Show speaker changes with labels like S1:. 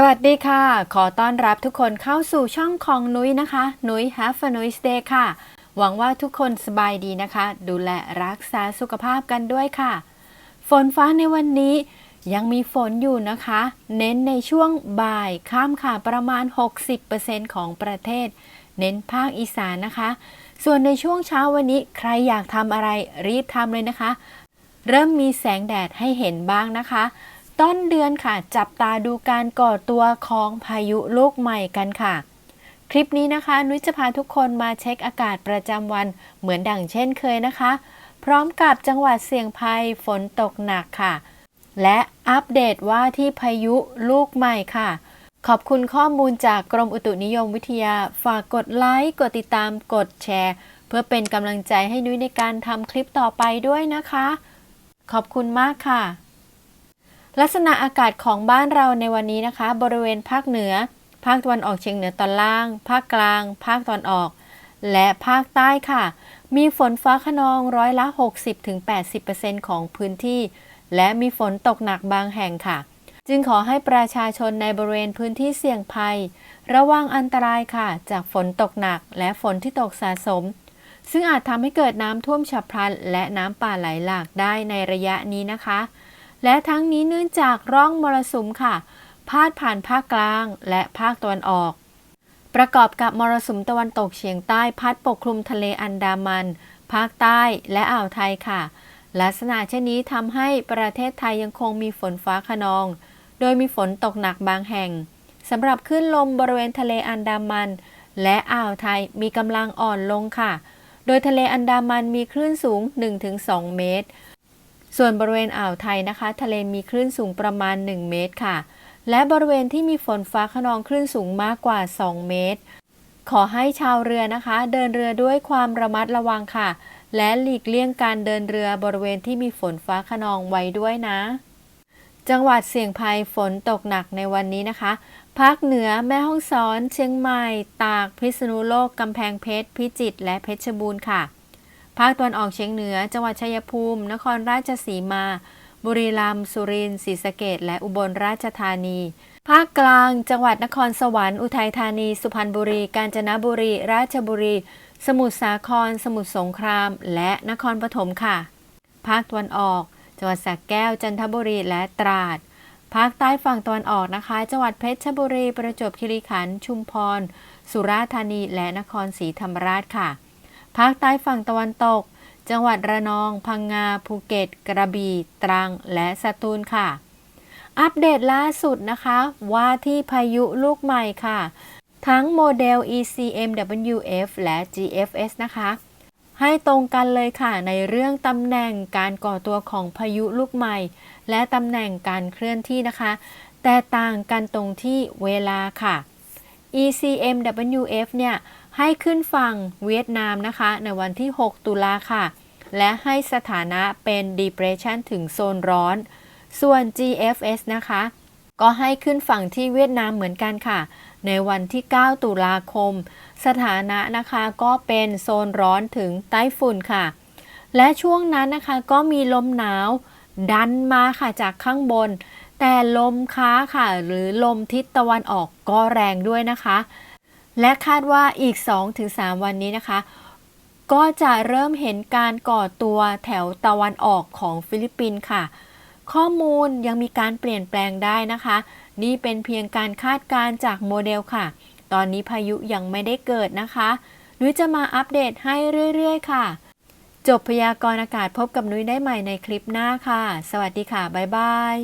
S1: สวัสดีค่ะ ขอต้อนรับทุกคนเข้าสู่ช่องของนุ้ยนะคะ นุ้ย Have a nice day ค่ะ หวังว่าทุกคนสบายดีนะคะ ดูแลรักษาสุขภาพกันด้วยค่ะ ฝนฟ้าในวันนี้ยังมีฝนอยู่นะคะ เน้นในช่วงบ่ายข้ามค่ะประมาณ 60%ของประเทศ เน้นภาคอีสานนะคะ ส่วนในช่วงเช้าวันนี้ใครอยากทำอะไรรีบทำเลยนะคะ เริ่มมีแสงแดดให้เห็นบ้างนะคะ ต้นเดือนค่ะ จับตาดูการก่อตัวของพายุลูกใหม่กันค่ะ คลิปนี้นะคะ นุ้ยจะพาทุกคนมาเช็คอากาศประจำวันเหมือนดังเช่นเคยนะคะ พร้อมกับจังหวัดเสี่ยงภัยฝนตกหนักค่ะ และอัปเดตว่าที่พายุลูกใหม่ค่ะ ขอบคุณข้อมูลจากกรมอุตุนิยมวิทยา ฝากกดไลค์กดติดตามกดแชร์ เพื่อเป็นกำลังใจให้นุ้ยในการทำคลิปต่อไปด้วยนะคะ ขอบคุณมากค่ะ ลักษณะอากาศของบ้านเราในวันนี้นะคะ บริเวณภาคเหนือ ภาคตะวันออกเฉียงเหนือตอนล่าง ภาคกลาง ภาคตะวันออก และภาคใต้ค่ะ มีฝนฟ้าขนองร้อยละ 60-80%ของพื้นที่ และมีฝนตกหนักบางแห่งค่ะ จึงขอให้ประชาชนในบริเวณพื้นที่เสี่ยงภัย ระวังอันตรายค่ะ จากฝนตกหนักและฝนที่ตกสะสม ซึ่งอาจทำให้เกิดน้ำท่วมฉับพลัน และน้ำป่าไหลหลากได้ในระยะนี้นะคะ และทั้งนี้เนื่องจากร่องมรสุมค่ะ พาดผ่านภาคกลางและภาคตะวันออก ประกอบกับมรสุมตะวันตกเฉียงใต้พัดปกคลุมทะเลอันดามัน ภาคใต้และอ่าวไทยค่ะ ลักษณะเช่นนี้ทำให้ประเทศไทยยังคงมีฝนฟ้าขนอง โดยมีฝนตกหนักบางแห่งสำหรับคลื่นลมบริเวณทะเลอันดามัน และอ่าวไทยมีกำลังอ่อนลงค่ะ โดยทะเลอันดามันมีคลื่นสูง 1-2 เมตร ส่วนบริเวณอ่าวไทยนะคะ ทะเลมีคลื่นสูงประมาณ 1 เมตรค่ะ และบริเวณที่มีฝนฟ้าขนองคลื่นสูงมากกว่า 2 เมตร ขอให้ชาวเรือนะคะ เดินเรือด้วยความระมัดระวังค่ะ และหลีกเลี่ยงการเดินเรือบริเวณที่มีฝนฟ้าขนองไว้ด้วยนะ จังหวัดเสี่ยงภัยฝนตกหนักในวันนี้นะคะภาคเหนือแม่ฮ่องสอน เชียงใหม่ ตาก พิษณุโลก กำแพงเพชร พิจิตรและเพชรบูรณ์ค่ะ ภาคตะวันออกเฉียงเหนือ จังหวัดชัยภูมิ นครราชสีมา บุรีรัมย์ สุรินทร์ศรีสะเกษและอุบลราชธานี ภาคกลาง จังหวัดนครสวรรค์ อุทัยธานี สุพรรณบุรี กาญจนบุรี ราชบุรี สมุทรสาคร สมุทรสงคราม และนครปฐมค่ะ ภาคตะวันออก จังหวัดสระแก้ว จันทบุรี และตราด ภาคใต้ฝั่งตะวันออกนะคะ จังหวัดเพชรบุรี ประจวบคีรีขันธ์ ชุมพร สุราษฎร์ธานี และนครศรีธรรมราชค่ะ ภาคใต้ฝั่งตะวันตก จังหวัดระนอง พังงา ภูเก็ต กระบี่ ตรัง และสตูลค่ะ อัปเดตล่าสุดนะคะ ว่าที่พายุลูกใหม่ค่ะ ทั้งโมเดล ECMWF และ GFS นะคะ ให้ตรงกันเลยค่ะ ในเรื่องตำแหน่งการก่อตัวของพายุลูกใหม่ และตำแหน่งการเคลื่อนที่นะคะ แต่ต่างกันตรงที่เวลาค่ะ ECMWF เนี่ย ให้ขึ้นฝั่งเวียดนามนะคะ ในวันที่ 6 ตุลาค่ะ และให้สถานะเป็น depression ถึงโซนร้อน ส่วน GFS นะคะ ก็ให้ขึ้นฝั่งที่เวียดนามเหมือนกันค่ะ ในวันที่ 9 ตุลาคม สถานะนะคะก็เป็นโซนร้อนถึงไต้ฝุ่นค่ะ และช่วงนั้นนะคะก็มีลมหนาว ดันมาค่ะจากข้างบน แต่ลมค้าค่ะ หรือลมทิศตะวันออกก็แรงด้วยนะคะ และคาดว่าอีก 2-3 วันนี้นะคะ ก็จะเริ่มเห็นการก่อตัวแถวตะวันออกของฟิลิปปินส์ค่ะ ข้อมูลยังมีการเปลี่ยนแปลงได้นะคะ นี่เป็นเพียงการคาดการณ์จากโมเดลค่ะ ตอนนี้พายุยังไม่ได้เกิดนะคะนุ้ยจะมาอัปเดตให้เรื่อยๆ ค่ะ จบพยากรณ์อากาศพบกับนุ้ยได้ใหม่ในคลิปหน้าค่ะ สวัสดีค่ะ บ๊ายบาย